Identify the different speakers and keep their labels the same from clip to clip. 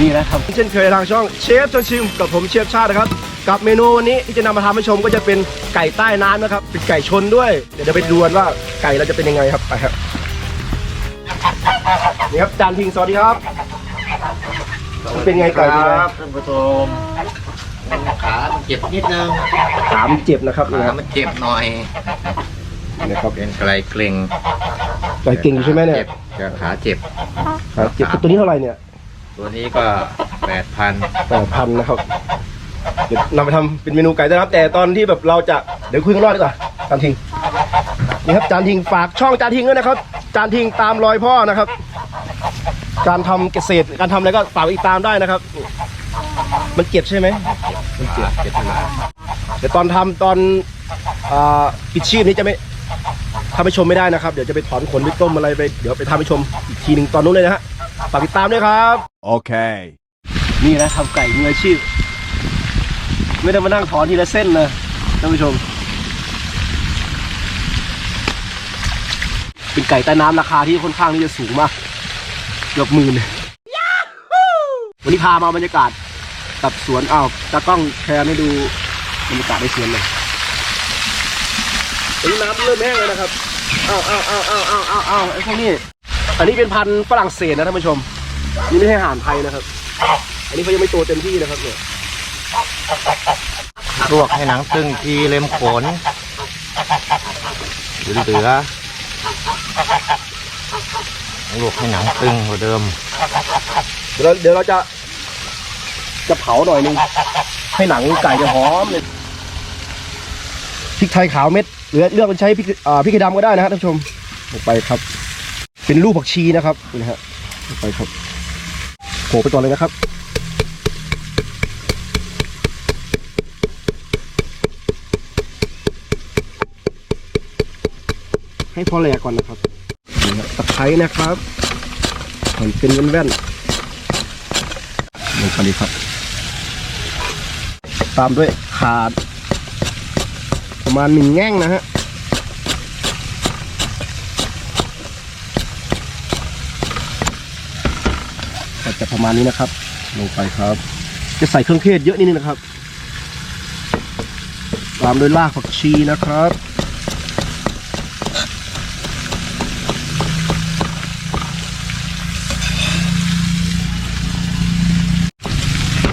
Speaker 1: นี่นะครับเช่นเคยทางช่องเชฟชวนชิมกับผมเชฟชาตินะครับ กับเมนูวันนี้ที่จะนำมาทำให้ชมก็จะเป็นไก่ใต้น้ำนะครับเป็นไก่ชนด้วย เดี๋ยวจะไปดูกันว่าไก่เราจะเป็นยังไงครับไปครับนี่ครับจานทิงสวัสดีครับ เป็นไงไก่เป็นไง
Speaker 2: ครับท่านผู้ชมขามันเจ็บนิดนึง
Speaker 1: ขามเจ็บนะครับนี่
Speaker 2: ขา
Speaker 1: ครับ
Speaker 2: มันเจ็บหน่อย
Speaker 1: นะครับ
Speaker 2: เป็นไกลเกร็ง
Speaker 1: ไก่เก่งอยู่ใช่ไหมเนี่ย
Speaker 2: จ็บจะขาเจ็บ
Speaker 1: ขาเจ็บตัวนี้เท่าไหร่เนี่ย
Speaker 2: ตัวนี้ก็แปดพัน
Speaker 1: แปดพันนะครับเดี๋ยวนำไปทำเป็นเมนูไก่นะครับ แต่ตอนที่แบบเราจะเดี๋ยวคุยข้างนอกดีกว่าจานทิงนี่ครับจานทิงฝากช่องจานทิงด้วยนะครับ จานทิงตามรอยพ่อนะครับ การทำเกษตรการทำอะไรก็ฝากอีกตามได้นะครับ มันเจ็บใช่ไหมมันเจ็บ
Speaker 2: เจ็บหนา
Speaker 1: เดี๋ยวตอนทำตอนอ่าปิดชีพนี้จะไม่ทำให้ชมไม่ได้นะครับ เดี๋ยวจะไปถอนขนไปต้มอะไรไปเดี๋ยวไปทำให้ชมอีกทีหนึ่งตอนนู้นเลยนะฮะ ฝากติดตามด้วยครับ
Speaker 3: Okay.
Speaker 1: นี่นะทำไก่มืออาชีพ ไม่ได้มานั่งถอนทีละเส้นนะท่านผู้ชม เป็นไก่ใต้น้ำราคาที่ค่อนข้างที่จะสูงมากเกือบหมื่นวันนี้พามาบรรยากาศกับสวนอ้าวตากล้องแชร์ให้ดูบรรยากาศในสวนเลยตอนนี้น้ำเริ่มแห้งแล้วนะครับอ้าวอ้าวอ้าวอ้าวอ้าวอ้าวอ้าวไอ้พวกนี้ อันนี้เป็นพันธุ์ฝรั่งเศสนะท่านผู้ชม นี่ไม่ใช่อาหารไทยนะครับ อันนี้เขายังไม่โตเต็มที่นะครับเนี่ย
Speaker 2: ลวกให้หนังตึงทีเล็มขนเหลือเหลือลวกให้หนังตึงกว่าเดิม
Speaker 1: เดี๋ยวเราเดี๋ยวเราจะจะเผาหน่อยนึงให้หนังไก่จะหอมเลยพริกไทยขาวเม็ดหรือเลือกเป็นใช้พริกอ่าพริกไทยดำก็ได้นะฮะท่านผู้ชมลงไปครับ เป็นลูกผักชีนะครับนี่นะฮะไปครับโขลกไปก่อนเลยนะครับให้พอแหลกก่อนนะครับนี่ครับตะไคร้นะครับหั่นเป็นแว่นๆลงไปเลยครับ ตามด้วยขาด ประมาณหนึ่งแง่งนะฮะ จะประมาณนี้นะครับ ลงไปครับ จะใส่เครื่องเทศเยอะนิดนึงนะครับ ตามด้วยรากผักชีนะครับ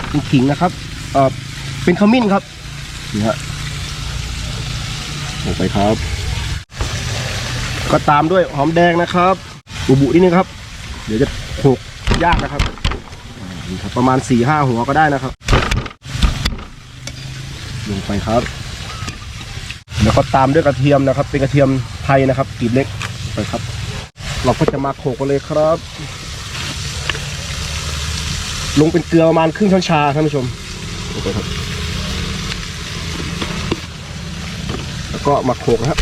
Speaker 1: เป็นขิงนะครับเออเป็นขมิ้นครับนี่ฮะลงไปครับ ก็ตามด้วยหอมแดงนะครับบุบุนิดนึงครับ เดี๋ยวจะโขก ยากนะครับนี่ครับ ประมาณ4ี่ห้าหัวก็ได้นะครับ ลงไปครับ แล้วก็ตามด้วยกระเทียมนะครับ เป็นกระเทียมไทยนะครับกลีบเล็กไปครับ เราก็จะมาโขลกกันเลยครับ ลงเป็นเกลือประมาณครึ่งช้อนชาท่านผู้ชมลงไปครับ แล้วก็มาโขลกนะครับ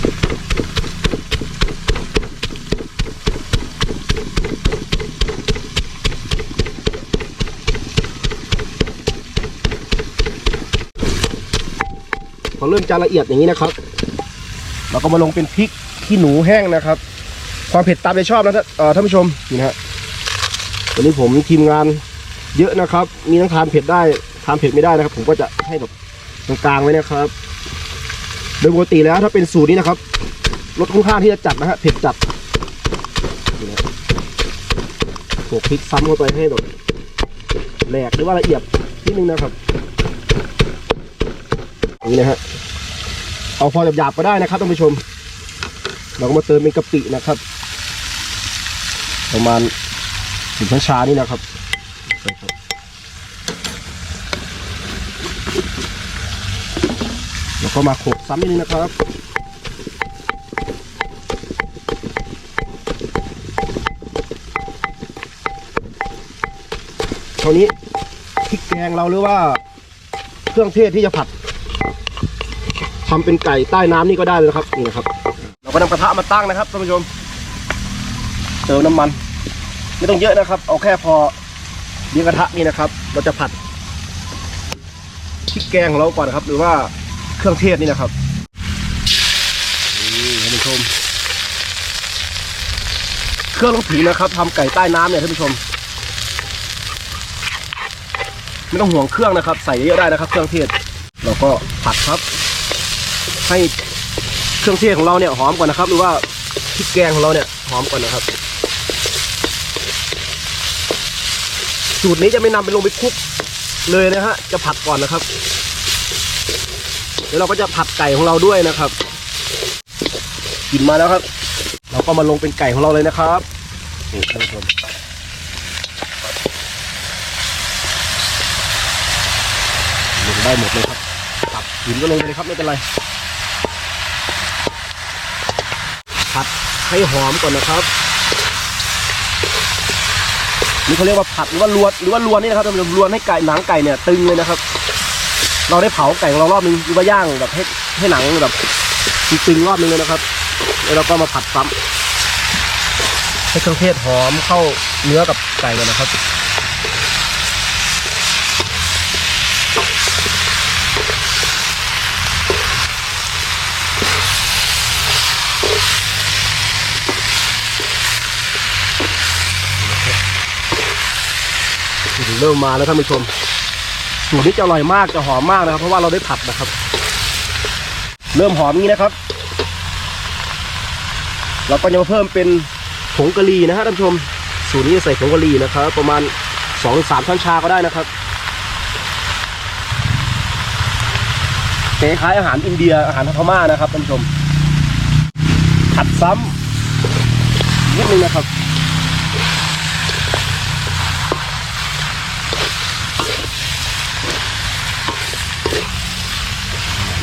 Speaker 1: เริ่มจะละเอียดอย่างนี้นะครับ เราก็มาลงเป็นพริกขี้หนูแห้งนะครับ ความเผ็ดตามใจชอบนะท่านผู้ชมนี่นะฮะวันนี้ผมทีมงานเยอะนะครับ มีทั้งทานเผ็ดได้ทานเผ็ดไม่ได้นะครับ ผมก็จะให้แบบตรงกลางไว้นะครับ โดยปกติแล้วถ้าเป็นสูตรนี้นะครับรสค่อนข้างที่จะจัดนะฮะเผ็ดจัดโขกพริกซ้ำเข้าไปให้แบบแหลกหรือว่าละเอียดนิดนึงนะครับ อย่างนี้นะฮะเอาพอหยาบๆก็ได้นะครับท่านผู้ชม เราก็มาเติมเป็นกะปินะครับ ประมาณถึงช้อนชานี่นะครับแล้วก็มาโขกซ้ำนิดนึงนะครับคราวนี้พริกแกงเราหรือว่าเครื่องเทศที่จะผัด ทำเป็นไก่ใต้น้ำนี่ก็ได้เลยนะครับนี่นะครับเราก็นำกระทะมาตั้งนะครับท่านผู้ชมเติมน้ำมัน ไม่ต้องเยอะนะครับ เอาแค่พอเลี้ยงกระทะนี่นะครับ เราจะผัดพริกแกงของเราก่อนนะครับ หรือว่าเครื่องเทศนี่นะครับนี่ท่านผู้ชม เครื่องต้องถึงนะครับทำไก่ใต้น้ำเนี่ยท่านผู้ชมไม่ต้องห่วงเครื่องนะครับ ใส่เยอะได้นะครับ เครื่องเทศเราก็ผัดครับ ให้เครื่องเทศของเราเนี่ยหอมก่อนนะครับ หรือว่าพริกแกงของเราเนี่ยหอมก่อนนะครับ สูตรนี้จะไม่นำไปลงไปคลุกเลยนะฮะจะผัดก่อนนะครับ เดี๋ยวเราก็จะผัดไก่ของเราด้วยนะครับกลินมาแล้วครับ เราก็มาลงเป็นไก่ของเราเลยนะครับนี่ท่านผู้ชมลงได้หมดเลยครับผัดกลินก็ลงไปเลยครับไม่เป็นไร ผัดให้หอมก่อนนะครับนี่เขาเรียกว่าผัดหรือว่าลวนหรือว่าลวนนี่นะครับท่านผู้ชมลวนให้ไก่หนังไก่เนี่ยตึงเลยนะครับ เราได้เผาไก่ของเรารอบนึงหรือว่าย่างแบบให้ให้หนังแบบตึงรอบนึงเลยนะครับ แล้วเราก็มาผัดซ้ำให้เครื่องเทศหอมเข้าเนื้อกับไก่เลยนะครับ เริ่มมาแล้วท่านผู้ชมสูตรนี้จะอร่อยมากจะหอมมากนะครับ เพราะว่าเราได้ผัดนะครับ เริ่มหอมนี้นะครับ เราก็จะมาเพิ่มเป็นผงกะหรี่นะฮะท่านผู้ชม สูตรนี้ใส่ผงกะหรี่นะครับ ประมาณสองสามช้อนชาก็ได้นะครับคล้ายอาหารอินเดียอาหารพม่านะครับท่านผู้ชมผัดซ้ำนิดนึงนะครับ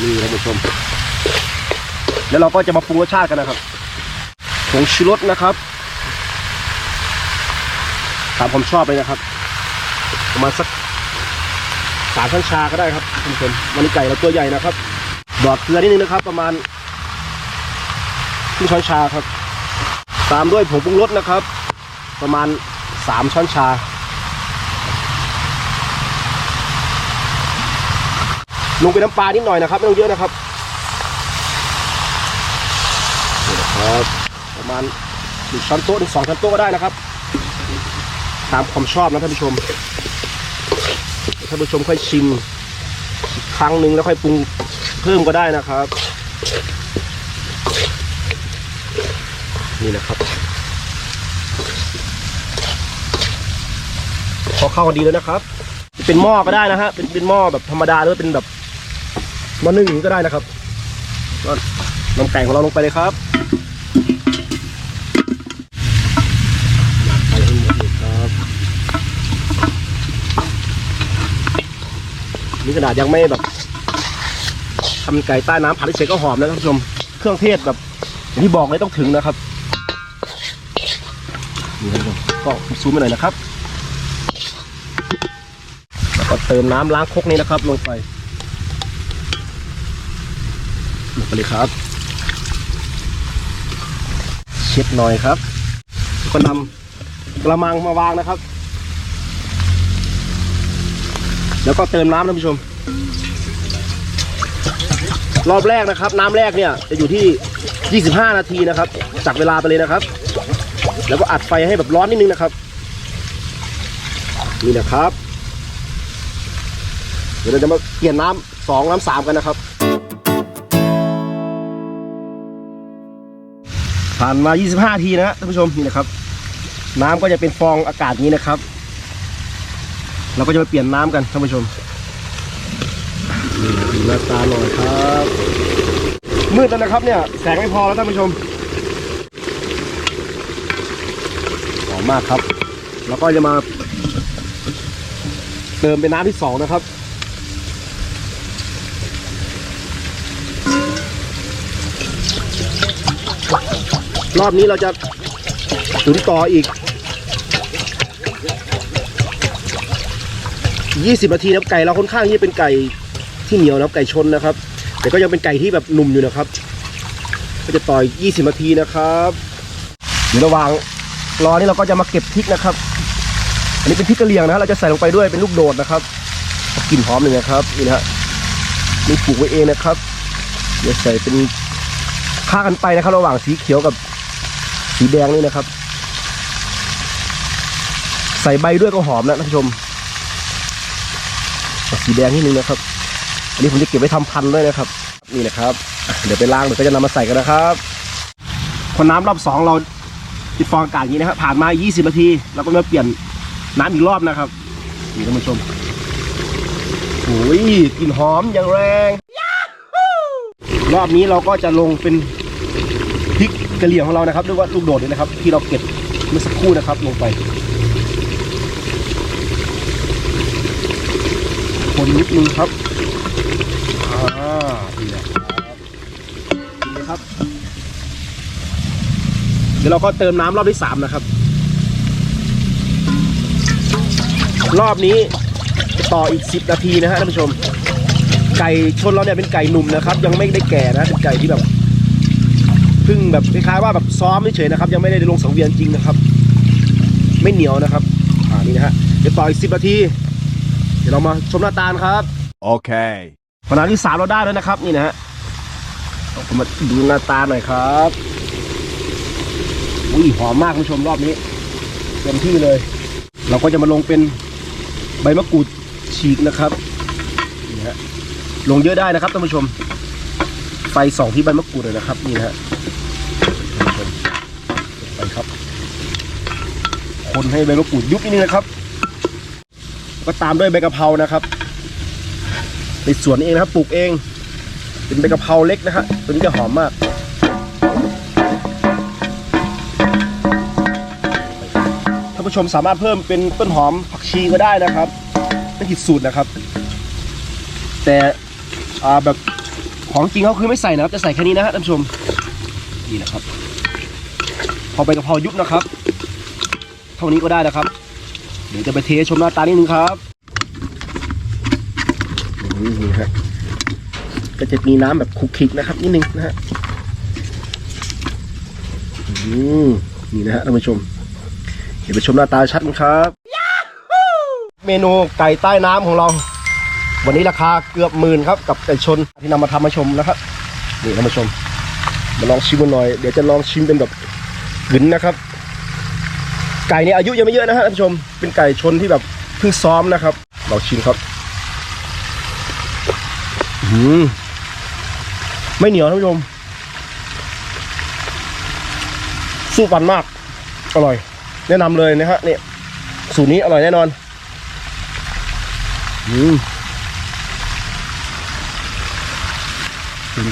Speaker 1: นี่ท่านผู้ชมแล้วเราก็จะมาปรุงรสชาติกันนะครับผงชูรสนะครับตามความชอบเลยนะครับประมาณสักสามช้อนชาก็ได้ครับท่านผู้ชมวันนี้ไก่เราตัวใหญ่นะครับดอกเกลือนิดนึงนะครับ ประมาณครึ่งช้อนชาครับ ตามด้วยผงปรุงรสนะครับ ประมาณสามช้อนชา ลงไปน้ำปลานิดหน่อยนะครับไม่ต้องเยอะนะครับนี่นะครับประมาณหนึ่งช้อนโต๊ะถึงสองช้อนโต๊ะก็ได้นะครับ ตามความชอบนะท่านผู้ชมท่านผู้ชมค่อยชิมครั้งหนึ่งแล้วค่อยปรุงเพิ่มก็ได้นะครับ นี่นะครับพอเข้ากันดีแล้วนะครับ เป็นหม้อก็ได้นะฮะเป็นเป็นหม้อแบบธรรมดาหรือเป็นแบบ มานึ่งอย่างนี้ก็ได้นะครับก็นำไก่ของเราลงไปเลยครับหมักไปให้หมดเลยครับนี่ขนาดยังไม่แบบทำไก่ใต้น้ำผัดเฉยๆก็หอมแล้วท่านผู้ชม เครื่องเทศแบบอย่างที่บอกเลยต้องถึงนะครับนี่ท่านผู้ชมก็ซูมไปหน่อยนะครับ แล้วก็เติมน้ำล้างครกนี้นะครับ ลงไป ลงไปเลยครับ เช็ดหน่อยครับ ก็นำกระมังมาวางนะครับ แล้วก็เติมน้ำท่านผู้ชม รอบแรกนะครับ น้ำแรกเนี่ยจะอยู่ที่ 25 นาทีนะครับจากเวลาไปเลยนะครับ แล้วก็อัดไฟให้แบบร้อนนิดนึงนะครับ นี่นะครับ เดี๋ยวเราจะมาเปลี่ยนน้ำสองน้ำสามกันนะครับ ผ่านมา 25 ทีนะท่านผู้ชมนี่นะครับ น้ำก็จะเป็นฟองอากาศนี้นะครับ เราก็จะมาเปลี่ยนน้ำกันท่านผู้ชมนี่ดูหน้าตาหน่อยครับมืดแล้วนะครับเนี่ยแสงไม่พอแล้วท่านผู้ชมหอมมากครับ แล้วก็จะมาเติมเป็นน้ำที่สองนะครับ รอบนี้เราจะตุ๋นต่ออีก 20 นาทีนะครับไก่เราค่อนข้างที่จะเป็นไก่ที่เหนียวนะไก่ชนนะครับ แต่ก็ยังเป็นไก่ที่แบบหนุ่มอยู่นะครับ ก็จะต่ออีก20 นาทีนะครับ เดี๋ยวระหว่างรอนี่เราก็จะมาเก็บพริกนะครับ อันนี้เป็นพริกกะเหรี่ยงนะเราจะใส่ลงไปด้วยเป็นลูกโดดนะครับกลิ่นหอมเลยนะครับนี่นะฮะนี่ปลูกไว้เองนะครับเดี๋ยวใส่เป็นค่ากันไปนะครับ ระหว่างสีเขียวกับ สีแดงนี่นะครับ ใส่ใบด้วยก็หอมนะท่านผู้ชมสีแดงนิดนึงนะครับ อันนี้ผมจะเก็บไว้ทำพันธุ์ด้วยนะครับ นี่นะครับ เดี๋ยวไปล้างเดี๋ยวก็จะนำมาใส่กันนะครับคนน้ำรอบสองเราติดฟองอากาศอย่างนี้นะครับผ่านมา 20 นาทีเราก็มาเปลี่ยนน้ำอีกรอบนะครับนี่ท่านผู้ชมโอ้ยกลิ่นหอมอย่างแรง รอบนี้เราก็จะลงเป็น กระเหลี่ยงของเรานะครับเรียกว่าลูกโดดเลยนะครับ ที่เราเก็บเมื่อสักครู่นะครับลงไปคนนิดนึงครับอ่าดีนะครับดีเลยครับเดี๋ยวเราก็เติมน้ำรอบที่สามนะครับ รอบนี้จะต่ออีก 10 นาทีนะฮะท่านผู้ชม ไก่ชนเราเนี่ยเป็นไก่หนุ่มนะครับ ยังไม่ได้แก่นะเป็นไก่ที่แบบ เพิ่งแบบคล้ายๆว่าแบบซ้อมเฉยๆนะครับ ยังไม่ได้ลงสังเวียนจริงนะครับ ไม่เหนียวนะครับอ่านี่นะฮะเดี๋ยวต่ออีก10นาที เดี๋ยวเรามาชมหน้าตาลครับ
Speaker 3: Okay.
Speaker 1: ขณะที่สามเราได้แล้วนะครับ นี่นะฮะผมมาดูหน้าตาหน่อยครับอุ้ยหอมมากคุณผู้ชมรอบนี้เต็มที่เลย เราก็จะมาลงเป็นใบมะกรูดฉีกนะครับนี่ฮะลงเยอะได้นะครับท่านผู้ชม ไฟส่องที่ใบมะกรูดเลยนะครับนี่นะฮะท่าน ผมไปครับ คนให้ใบมะกรูดยุบนิดนึงนะครับ ก็ตามด้วยใบกะเพรานะครับในสวนเองนะครับปลูกเอง เป็นใบกะเพราเล็กนะฮะตัวนี้จะหอมมากท่านผู้ชมสามารถเพิ่มเป็นต้นหอมผักชีก็ได้นะครับไม่ผิดสูตรนะครับ แต่แบบของจริงเขาคือไม่ใส่นะครับจะใส่แค่นี้นะฮะท่านผู้ชมนี่นะครับ พอใบกะเพรายุบนะครับ เท่านี้ก็ได้นะครับ เดี๋ยวจะไปเทชมหน้าตานิดนึงครับนี่ฮะก็จะมีน้ำแบบคลุกคลิกนะครับนิดนึงนะฮะอืมนี่นะฮะท่านผู้ชม เดี๋ยวไปชมหน้าตาชัดกันครับ เมนูไก่ใต้น้ำของเรา วันนี้ราคาเกือบหมื่นครับ กับไก่ชนที่นำมาทำมาชมนะครับ นี่ท่านผู้ชมมาลองชิมกันหน่อย เดี๋ยวจะลองชิมเป็นแบบ กึนนะครับ ไก่เนี่ยอายุยังไม่เยอะนะฮะท่านผู้ชม เป็นไก่ชนที่แบบเพิ่งซ้อมนะครับเราชิมครับอืมไม่เหนียวท่านผู้ชม สู้ฟันมาก อร่อย แนะนำเลยนะฮะเนี่ยสูตรนี้อร่อยแน่นอน อืมอืม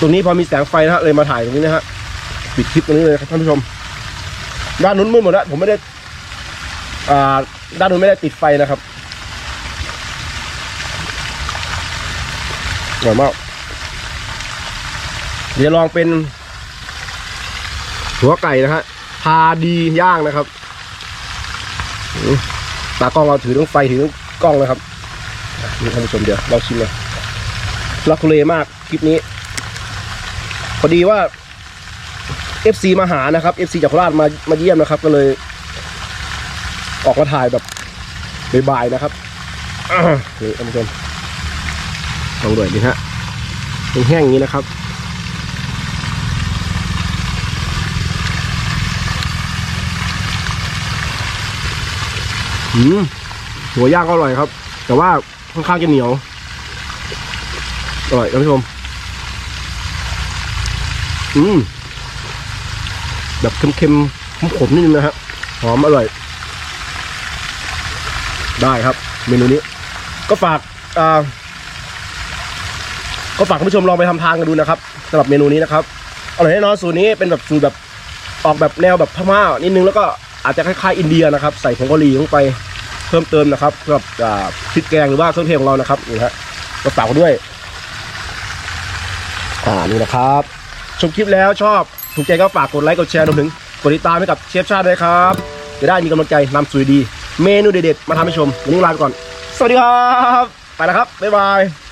Speaker 1: ตรงนี้พอมีแสงไฟนะฮะเลยมาถ่ายตรงนี้นะฮะปิดคลิปตรงนี้เลยครับท่านผู้ชม ด้านนู้นมืดหมดแล้วผมไม่ได้ อ่า ด้านนู้นไม่ได้ติดไฟนะครับอร่อยมากเดี๋ยวลองเป็นหัวไก่นะฮะพาดีย่างนะครับตากล้องเราถือทั้งไฟถือทั้งกล้องเลยครับนี่ท่านผู้ชมเดี๋ยวเราชิมเลยลักเลมากคลิปนี้ อดีว่า FC มาหานะครับ FC จากโคราชมามาเยี่ยมนะครับ ก็เลย ออกมาถ่ายแบบบายๆนะครับนี่ท่านผู้ชมลองด้วยดิฮะแห้งๆอย่างนี้นะครับอืมหัวย่างก็อร่อยครับ แต่ว่าค่อนข้างจะเหนียวอร่อยท่านผู้ชม อืมแบบเค็มๆขมๆนิดนึงนะฮะหอมอร่อย ได้ครับ เมนูนี้ ก็ฝากอ่าก็ฝากคุณผู้ชมลองไปทำทานกันดูนะครับสำหรับเมนูนี้นะครับอร่อยแน่นอนสูตรนี้เป็นแบบสูตรแบบออกแบบแนวแบบพม่านิดนึงแล้วก็อาจจะคล้ายๆอินเดียนะครับ ใส่ผงกะหรี่ลงไปเพิ่มเติมนะครับสำหรับอ่าพริกแกงหรือว่าเครื่องเทศของเรานะครับนี่ฮะก็ฝากด้วย อ่านี่นะครับ ชมคลิปแล้วชอบถูกใจก็ฝากกดไลค์กดแชร์รวมถึงกดติดตามให้กับเชฟชาติด้วยครับ จะได้มีกำลังใจนำสวยดี เมนูเด็ดๆมาทำให้ชมวันนี้ลาไปก่อน สวัสดีครับ ไปแล้วครับ บ๊ายบาย